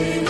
You.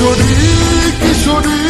Kishori Kishori.